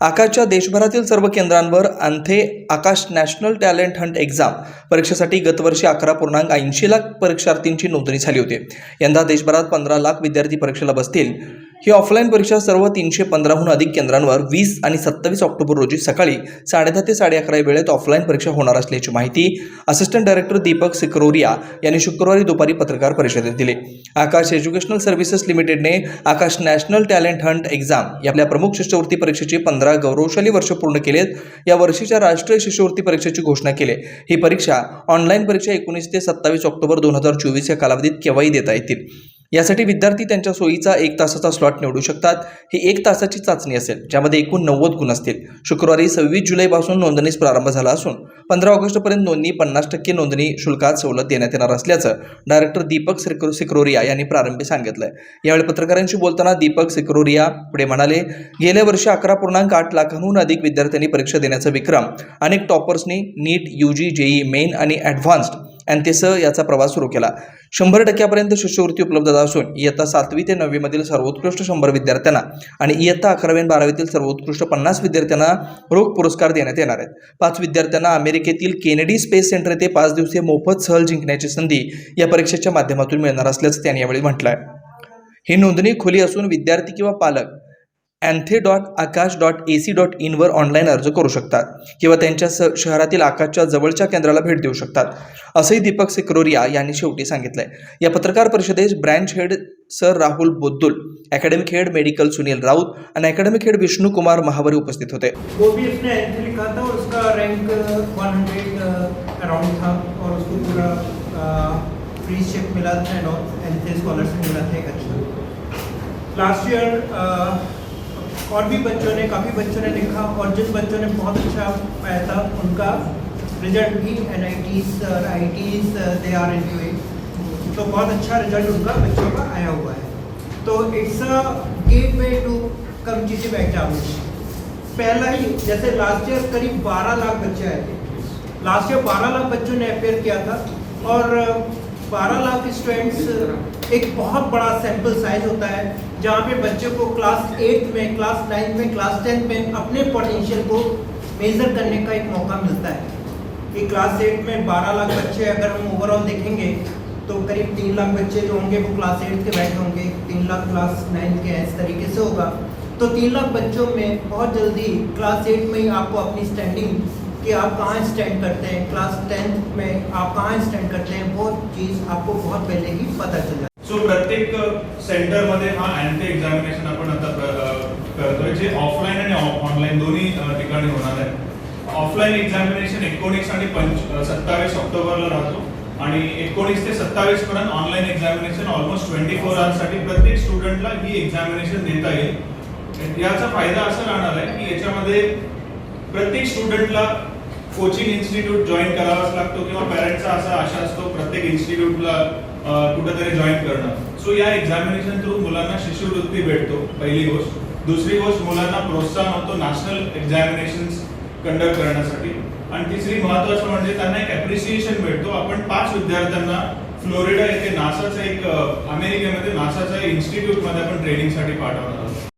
आकाशच्या देशभरातील सर्व केंद्रांवर ANTHE Aakash national talent hunt exam. परीक्षेसाठी गतवर्षी अकरा पूर्णांक ऐंशी लाख परीक्षार्थींची नोंदणी झाली होती. यंदा देशभरात पंधरा लाख विद्यार्थी परीक्षेला बसतील. ही ऑफलाईन परीक्षा सर्व तीनशे पंधराहून अधिक केंद्रांवर वीस आणि सत्तावीस ऑक्टोबर रोजी सकाळी साडेदहा ते साडे अकरा या वेळेत ऑफलाईन परीक्षा होणार असल्याची माहिती असिस्टंट डायरेक्टर दीपक सिकरोरिया यांनी शुक्रवारी दुपारी पत्रकार परिषदेत दिली. Aakash educational services लिमिटेडने Aakash national talent hunt exam या आपल्या प्रमुख शिष्यवृत्ती परीक्षेची पंधरा गौरवशाली वर्ष पूर्ण केलेत या वर्षीच्या राष्ट्रीय शिष्यवृत्ती परीक्षेची घोषणा केली. ही परीक्षा ऑनलाईन परीक्षा एकोणीस ते सत्तावीस ऑक्टोबर दोन हजार चोवीस या कालावधीत केव्हाही देता येतील. यासाठी विद्यार्थी त्यांच्या सोयीचा एक तासाचा स्लॉट निवडू शकतात. ही एक तासाची चाचणी असेल ज्यामध्ये एकूण नव्वद गुण असतील. शुक्रवारी सव्वीस जुलैपासून नोंदणीस प्रारंभ झाला असून पंधरा ऑगस्टपर्यंत नोंदणी पन्नास टक्के नोंदणी शुल्कात सवलत देण्यात येणार असल्याचं डायरेक्टर दीपक सिक्रो सिक्रोरिया यांनी प्रारंभी सांगितलं यावेळी पत्रकारांशी बोलताना दीपक सिक्रोरिया पुढे म्हणाले गेल्या वर्षी अकरा पूर्णांक आठ लाखांहून अधिक विद्यार्थ्यांनी परीक्षा देण्याचा विक्रम अनेक टॉपर्सनी NEET U G JEE main आणि ॲडव्हान्स्ड अँतेसह याचा प्रवास सुरू केला. शंभर टक्क्यापर्यंत शिष्यवृत्ती उपलब्ध असून इयत्ता सातवी ते नववीमधील सर्वोत्कृष्ट शंभर विद्यार्थ्यांना आणि इयत्ता अकरावी आणि बारावीतील सर्वोत्कृष्ट पन्नास विद्यार्थ्यांना रोख पुरस्कार देण्यात येणार आहेत. पाच विद्यार्थ्यांना अमेरिकेतील केनेडी स्पेस सेंटर येथे पाच दिवसीय मोफत सहल जिंकण्याची संधी या परीक्षेच्या माध्यमातून मिळणार असल्याचं त्यांनी यावेळी म्हटलं आहे ही नोंदणी खुली असून विद्यार्थी किंवा पालक अँथे dot Aakash dot A C dot इनवर online अर्ज करू शकतात किंवा त्यांच्या स शहरातील आकाशच्या जवळच्या केंद्राला भेट देऊ शकतात. असंही दीपक सिक्रोरिया यांनी शेवटी सांगितलं आहे या पत्रकार परिषदेस branch head sir Rahul Boddul academic head medical Sunil Raut आणि अकॅडमिक हेड विष्णू कुमार महावरी उपस्थित होते. वो भी लिखा था उसका रैंक 100 अराउंड था और उसको पूरा uh, फ्री शिप मिला था एंड स्कॉलरशिप मिला था एक अच्छा। लास्ट ईयर और भी बच्चों ने, काफ़ी बच्चों ने लिखा और जिन बच्चों ने बहुत अच्छा पाया था, उनका रिज़ल्ट भी N I Ts I Ts they are an in तो बहुत अच्छा रिज़ल्ट उनका बच्चों का आया हुआ है। तो it's a gateway to competitive examination पहला ही, जैसे लास्ट ईयर करीब 12 लाख बच्चे आए थे। लास्ट ईयर 12 लाख बच्चों ने अपेयर किया था और 12 लाख स्टूडेंट्स, एक बहुत बड़ा सैंपल साइज़ होता है, जहाँ पे बच्चे को क्लास एट्थ में क्लास नाइन्थ में क्लास टेंथ में अपने पोटेंशियल को मेजर करने का एक मौका मिलता है। कि क्लास एट में 12 लाख बच्चे अगर हम ओवरऑल देखेंगे तो करीब तीन लाख बच्चे जो होंगे, वो क्लास एट के बैठे होंगे, तीन लाख क्लास नाइन्थ के इस तरीके से होगा। तो तीन लाख बच्चों में बहुत जल्दी क्लास एट में ही आपको अपनी स्टैंडिंग कि आप कहाँ स्टैंड करते हैं क्लास टेंथ में आप कहाँ स्टैंड करते हैं वो चीज़ आपको बहुत पहले ही पता चल जाए सो प्रत्येक uh, सेंटरमध्ये हा अँटी एक्झामिनेशन आपण आता uh, करतोय जे ऑफलाईन आणि ऑनलाईन दोन्ही uh, ठिकाणी होणार आहे. ऑफलाईन एक्झामिनेशन एकोणीस आणि पंच सत्तावीस ऑक्टोबरला राहतो आणि एकोणीस ते सत्तावीस पर्यंत ऑनलाईन एक्झामिनेशन ऑलमोस्ट ट्वेंटी फोरसाठी प्रत्येक स्टुडंटला ही एक्झामिनेशन देता येईल. याचा फायदा असा राहणार आहे की याच्यामध्ये प्रत्येक स्टुडंटला कोचिंग इन्स्टिट्यूट जॉईन करावाच लागतो किंवा पॅरेंटचा असा आशा असतो प्रत्येक इन्स्टिट्यूटला कुठेतरी जॉईन करणं. सो या एक्झामिनेशन थ्रू मुलांना शिष्यवृत्ती भेटतो पहिली गोष्ट. दुसरी गोष्ट मुलांना प्रोत्साहन होतो नॅशनल एक्झामिनेशन कंडक्ट करण्यासाठी. आणि तिसरी महत्वाचं म्हणजे त्यांना एक अप्रिसिएशन भेटतो. आपण पाच विद्यार्थ्यांना फ्लोरिडा येथे नासाचं एक अमेरिकेमध्ये नासाच्या इन्स्टिट्यूटमध्ये आपण ट्रेनिंगसाठी पाठवणार आहोत.